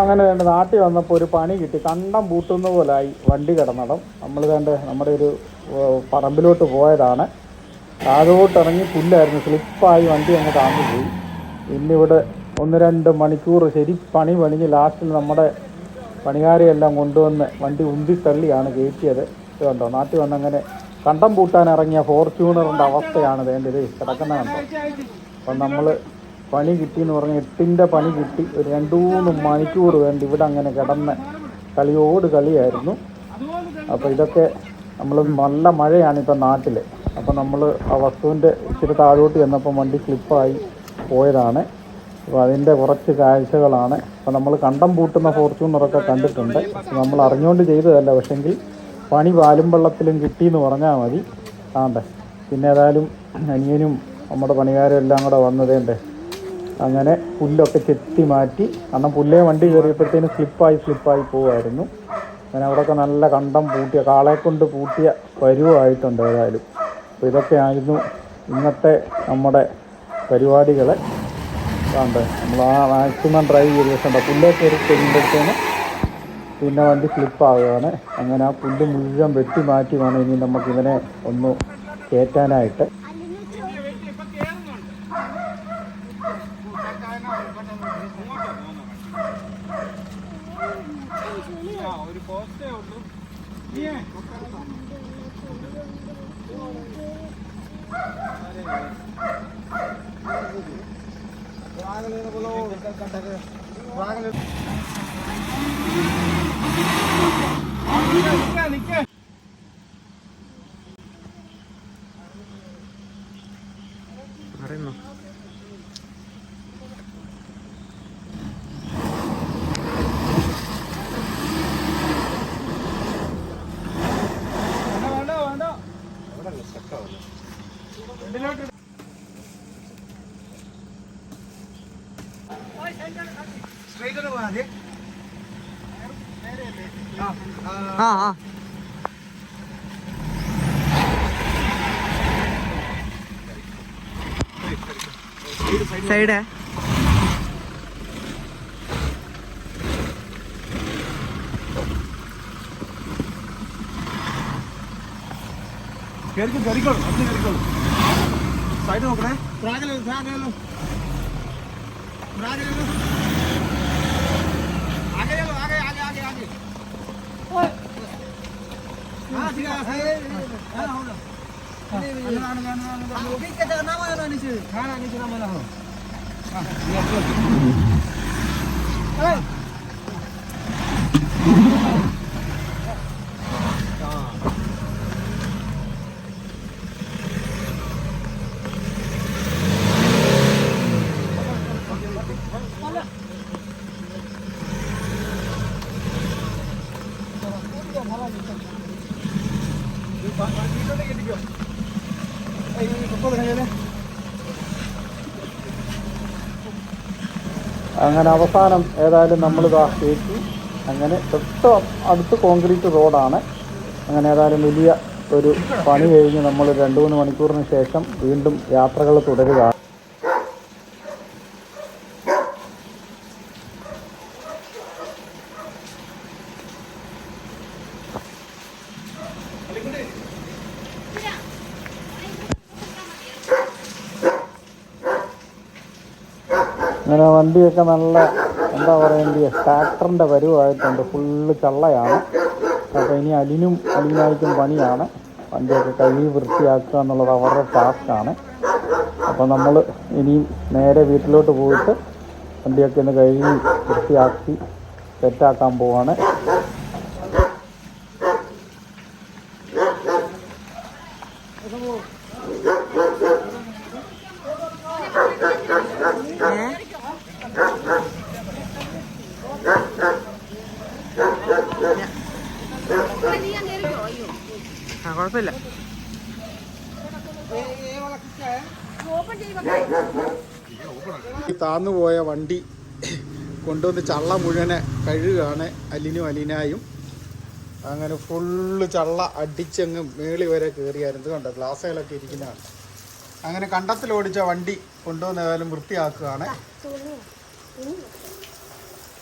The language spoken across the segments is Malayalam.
അങ്ങനെ വേണ്ട നാട്ടിൽ വന്നപ്പോൾ ഒരു പണി കിട്ടി. കണ്ടം പൂട്ടുന്ന പോലായി വണ്ടി കിടന്നടം. നമ്മൾ വേണ്ട നമ്മുടെ ഒരു പറമ്പിലോട്ട് പോയതാണ്. താഴോട്ട് ഇറങ്ങി പുല്ലായിരുന്നു. സ്ലിപ്പായി വണ്ടി അങ്ങ് താന്നു പോയി. ഇന്നിവിടെ ഒന്ന് രണ്ട് മണിക്കൂർ ശരി പണി പണിഞ്ഞ് ലാസ്റ്റിൽ നമ്മുടെ പണികാരെയെല്ലാം കൊണ്ടുവന്ന് വണ്ടി ഉന്തി തള്ളിയാണ് കയറ്റിയത് കണ്ടോ? നാട്ടിൽ വന്നങ്ങനെ കണ്ടം പൂട്ടാൻ ഇറങ്ങിയ ഫോർച്യൂണറിന്റെ അവസ്ഥയാണ് വേണ്ടത് കിടക്കുന്ന കണ്ടോ? അപ്പം നമ്മൾ പണി കിട്ടി എന്ന് പറഞ്ഞാൽ എട്ടിന്റെ പണി കിട്ടി. ഒരു രണ്ട് മൂന്ന് മണിക്കൂർ വേണ്ടി ഇവിടെ അങ്ങനെ കിടന്ന് കളിയോട് കളിയായിരുന്നു. അപ്പോൾ ഇതൊക്കെ നമ്മൾ നല്ല മഴയാണ് ഇപ്പം നാട്ടിൽ അപ്പോൾ നമ്മൾ ആ വസ്തുവിന്റെ ഇച്ചിരി താഴോട്ട് ചെന്നപ്പോൾ വണ്ടി സ്ലിപ്പായി പോയതാണ്. അപ്പോൾ അതിന്റെ കുറച്ച് കാഴ്ചകളാണ്. അപ്പോൾ നമ്മൾ കണ്ടം പൂട്ടുന്ന ഫോർച്യൂണറൊക്കെ കണ്ടിട്ടുണ്ട്. നമ്മൾ അറിഞ്ഞുകൊണ്ട് ചെയ്തതല്ല പക്ഷെങ്കിൽ പണി പാലും വെള്ളത്തിലും കിട്ടിയെന്ന് പറഞ്ഞാൽ മതി. ആണ്ടേ? പിന്നെ ഏതായാലും അനിയനും നമ്മുടെ പണിക്കാരും എല്ലാം കൂടെ വന്നതേണ്ടേ? അങ്ങനെ പുല്ലൊക്കെ ചെത്തി മാറ്റി. കാരണം പുല്ലേ വണ്ടി കയറിയപ്പോഴത്തേന് സ്ലിപ്പായി സ്ലിപ്പായി പോവായിരുന്നു. അങ്ങനെ അവിടെയൊക്കെ നല്ല കണ്ടം പൂട്ടിയ കാളെ കൊണ്ട് പൂട്ടിയ പരുവായിട്ടുണ്ട് ഏതായാലും. അപ്പോൾ ഇതൊക്കെയായിരുന്നു ഇന്നത്തെ നമ്മുടെ പരിപാടികളെ. കണ്ട്? നമ്മൾ ആ മാക്സിമം ഡ്രൈവ് ചെയ്ത് വെച്ചിട്ടുണ്ട്. പുല്ലേ കയറി കഴിയുമ്പോഴത്തേന് പിന്നെ വണ്ടി സ്ലിപ്പാവുകയാണ്. അങ്ങനെ ആ പുല്ല് മുഴുവൻ വെട്ടി മാറ്റി വേണം ഇനി നമുക്ക് ഇവനെ ഒന്ന് കയറ്റാനായിട്ട്. ഒരു പോസ്റ്റേ ഉള്ളൂ വേണ്ട വേണ്ട സ്ട്രൈറ്റ് പോയാൽ ആ ആ. സൈഡ്. കേറിക്കോ കേറിക്കോളൂ അത് കേറിക്കോളൂ. സൈഡ് നോക്കണേ ഫ്രാഗിലോ ഫ്രാഗിലോ ഫ്രാഗിലോ आगे चलो आगे आगे आगे आगे हाँ ठीक है हाँ हाँ हो खाना नीचे അങ്ങനെ അവസാനം ഏതായാലും നമ്മൾ ഇതാ കയറ്റി അങ്ങനെ തൊട്ട് അടുത്ത് കോൺക്രീറ്റ് റോഡാണ്. അങ്ങനെ ഏതായാലും വലിയ ഒരു പണി കഴിഞ്ഞ് നമ്മൾ രണ്ട് മൂന്ന് മണിക്കൂറിന് ശേഷം വീണ്ടും യാത്രകൾ തുടരുക അങ്ങനെ വണ്ടിയൊക്കെ നല്ല എന്താ പറയുക ട്രാക്ടറിന്റെ പരുവായിട്ടുണ്ട്. ഫുള്ള് ചള്ളയാണ്. അപ്പോൾ ഇനി അലിനും അലിനായിട്ടും പണിയാണ്. വണ്ടിയൊക്കെ കഴുകി വൃത്തിയാക്കുക എന്നുള്ളത് അവരുടെ ടാസ്ക്കാണ് അപ്പോൾ നമ്മൾ ഇനിയും നേരെ വീട്ടിലോട്ട് പോയിട്ട് വണ്ടിയൊക്കെ ഒന്ന് കഴുകി വൃത്തിയാക്കി സെറ്റാക്കാൻ പോവാണ്. ആ കുഴപ്പമില്ല. താന്നുപോയ വണ്ടി കൊണ്ടുവന്ന് ചള്ള മുഴുവനെ കഴുകുകയാണ് അലിനും അലിനായും. അങ്ങനെ ഫുള്ള് ചള്ള അടിച്ചങ്ങ് മേളി വരെ കയറിയായിരുന്നു കണ്ടോ? ഗ്ലാസ്സുകളൊക്കെ ഇരിക്കുന്നതാണ്. അങ്ങനെ കണ്ടത്തിൽ ഓടിച്ച വണ്ടി കൊണ്ടുവന്ന് ഏതായാലും വൃത്തിയാക്കുകയാണ്.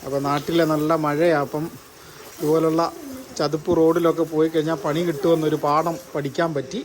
അപ്പോൾ നാട്ടിലെ നല്ല മഴയാണ് അപ്പം ഇതുപോലുള്ള ചതുപ്പ് റോഡിലൊക്കെ പോയി കഴിഞ്ഞാൽ പണി കിട്ടുമെന്നൊരു പാഠം പഠിക്കാൻ പറ്റി.